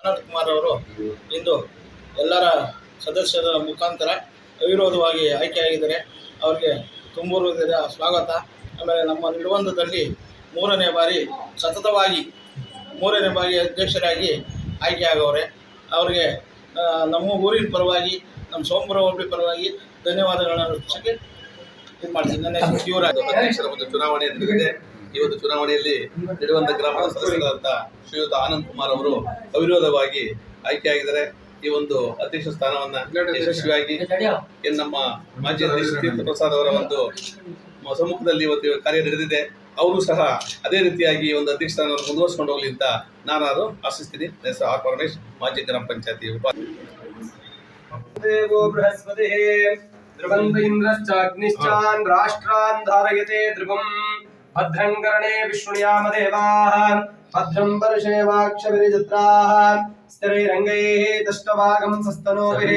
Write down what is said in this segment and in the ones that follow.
ಅನಂತ್ ಕುಮಾರ್ ಅವರು ಇಂದು ಎಲ್ಲರ ಸದಸ್ಯರ ಮುಖಾಂತರ ಅವಿರೋಧವಾಗಿ ಆಯ್ಕೆಯಾಗಿದ್ದಾರೆ ಅವರಿಗೆ ತುಂಬೂರದ ಸ್ವಾಗತ. ಆಮೇಲೆ ನಮ್ಮ ನಿರ್ಬಂಧದಲ್ಲಿ ಮೂರನೇ ಬಾರಿ ಸತತವಾಗಿ, ಮೂರನೇ ಬಾರಿ ಅಧ್ಯಕ್ಷರಾಗಿ ಆಯ್ಕೆಯಾಗವ್ರೆ ಅವರಿಗೆ ನಮ್ಮ ಊರಿನ ಪರವಾಗಿ, ನಮ್ಮ ಸೋಮಪುರ ಹೋಬಳಿ ಪರವಾಗಿ ಧನ್ಯವಾದಗಳನ್ನು ಇದು ಮಾಡ್ತೀನಿ. ಅಧ್ಯಕ್ಷರ ಒಂದು ಚುನಾವಣೆ ನಡೆದಿದೆ. ಈ ಒಂದು ಚುನಾವಣೆಯಲ್ಲಿ ನಡೆಯುವಂತ ಗ್ರಾಮ ಸದಸ್ಯರಾದಂತಹ ಶ್ರೀಯುತ ಆನಂದ್ ಕುಮಾರ್ ಅವರು ಅವಿರೋಧವಾಗಿ ಆಯ್ಕೆಯಾಗಿದ್ದಾರೆ ಈ ಒಂದು ಅಧ್ಯಕ್ಷ ಸ್ಥಾನವನ್ನ ಯಶಸ್ವಿಯಾಗಿ ನಮ್ಮ ಮಾಜಿ ಅಧ್ಯಕ್ಷ ತೀರ್ಥ ಪ್ರಸಾದ್ ಅವರ ಒಂದು ಸಮ್ಮುಖದಲ್ಲಿ ಇವತ್ತು ಕಾರ್ಯ ನಡೆದಿದೆ. ಅವರು ಸಹ ಅದೇ ರೀತಿಯಾಗಿ ಈ ಒಂದು ಅಧ್ಯಕ್ಷ ಸ್ಥಾನವನ್ನು ಮುಂದುವರಿಸಿಕೊಂಡು ಹೋಗಲಿ ಅಂತ ನಾನಾದ್ರು ಆಶಿಸ್ತೀನಿ. ಹೆಸರು ಆರ್ ಪರಮೇಶ್, ಮಾಜಿ ಗ್ರಾಮ ಪಂಚಾಯತಿ ಉಪ ರಾಷ್ಟ್ರಾನ್ भद्रं कर्णे विष्णुयामदेवाः भद्रं वर्षे वर्षेवाक्षभिरिजत्राः स्थिरैरङ्गैः दष्टवागं सस्तनोभिः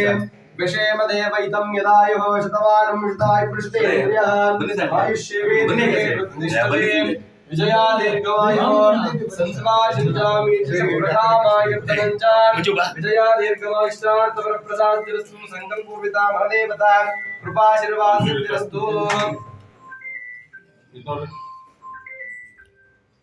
विषेम विषेमदेवैतं यदायुः शतवारं शताय पृष्ठेन्द्रियः आयुष्येवेदिष्ठे विजया दीर्घवायोर् महदेवता। कृपाशीर्वासिरस्तु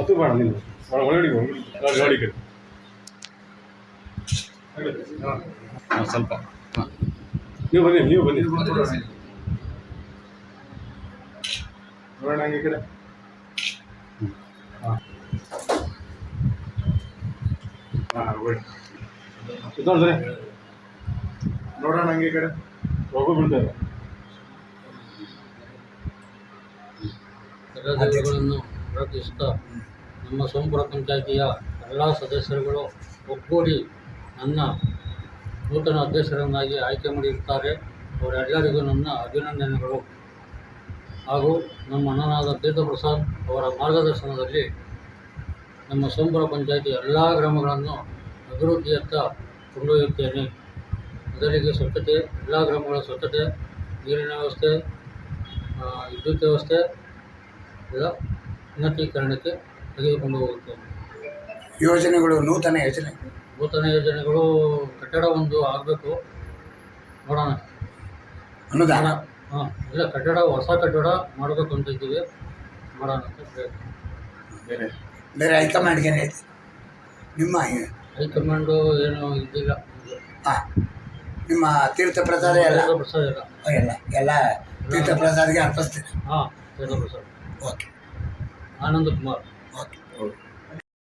ಅದು ಬೇಡ ನೀವು ಒಳಗಡೆ ಹೋಗಿ. ಗಾಡಿ ಕಡೆ. ಹಾಂ. ಸ್ವಲ್ಪ. ಹಾಂ. ನೀವು ಬನ್ನಿ ನೀವು ಬನ್ನಿ. ನೋಡೋಣ ಹಂಗೆ ಈ ಕಡೆ. ಹಾಂ. ಹಾಂ ನೋಡೋಣ ಹಂಗೆ ಈ ಕಡೆ. ಹೋಗು ಬಿಡ್ತಾರೆ. ಎಲ್ಲಗಳನ್ನು ಪ್ರಾರ್ಥಿಸುತ್ತಾ ನಮ್ಮ ಸೋಮಪುರ ಪಂಚಾಯಿತಿಯ ಎಲ್ಲ ಸದಸ್ಯರುಗಳು ಒಗ್ಗೂಡಿ ನನ್ನ ನೂತನ ಅಧ್ಯಕ್ಷರನ್ನಾಗಿ ಆಯ್ಕೆ ಮಾಡಿರುತ್ತಾರೆ. ಅವರೆಲ್ಲರಿಗೂ ನನ್ನ ಅಭಿನಂದನೆಗಳು. ಹಾಗೂ ನಮ್ಮ ಅಣ್ಣನಾದ ತೀರ್ಥಪ್ರಸಾದ್ ಅವರ ಮಾರ್ಗದರ್ಶನದಲ್ಲಿ ನಮ್ಮ ಸೋಮಪುರ ಪಂಚಾಯಿತಿ ಎಲ್ಲ ಗ್ರಾಮಗಳನ್ನು ಅಭಿವೃದ್ಧಿಯತ್ತ ಕೊಂಡೊಯ್ಯುತ್ತೇನೆ. ಮೊದಲಿಗೆ ಸ್ವಚ್ಛತೆ, ಎಲ್ಲ ಗ್ರಾಮಗಳ ಸ್ವಚ್ಛತೆ, ನೀರಿನ ವ್ಯವಸ್ಥೆ ವಿದ್ಯುತ್ ವ್ಯವಸ್ಥೆ ಉನ್ನತೀಕರಣಕ್ಕೆ ತೆಗೆದುಕೊಂಡು ಹೋಗುತ್ತೇನೆ. ಯೋಜನೆಗಳು ನೂತನ ಯೋಜನೆ? ನೂತನ ಯೋಜನೆಗಳು ಕಟ್ಟಡ ಒಂದು ಆಗಬೇಕು. ನೋಡೋಣ. ಅನುದಾನ? ಹಾಂ ಇಲ್ಲ ಕಟ್ಟಡ ಹೊಸ ಕಟ್ಟಡ ಮಾಡಬೇಕು ಅಂತ ಇದ್ದೀವಿ. ಮಾಡೋಣ ಅಂತ ಪ್ರಯತ್ನ ಬೇರೆ? ಬೇರೆ ಹೈಕಮಾಂಡ್ಗೆ ಹೇಳ್ತೀವಿ ನಿಮ್ಮ ಹೈಕಮಾಂಡು ಏನು ಇದ್ದಿಲ್ಲ. ಹಾಂ ನಿಮ್ಮ ತೀರ್ಥ ಪ್ರಸಾದ ಎಲ್ಲ? ಪ್ರಸಾದ ಇಲ್ಲ ಎಲ್ಲ ಎಲ್ಲ ತೀರ್ಥ ಪ್ರಸಾದ್ಗೆ ಅರ್ಪಿಸ್ತೀನಿ ಹಾಂ ತೀರ್ಥಪ್ರಸಾದ್ ಓಕೆ ಆನಂದ್ ಕುಮಾರ್ ಓಕೆ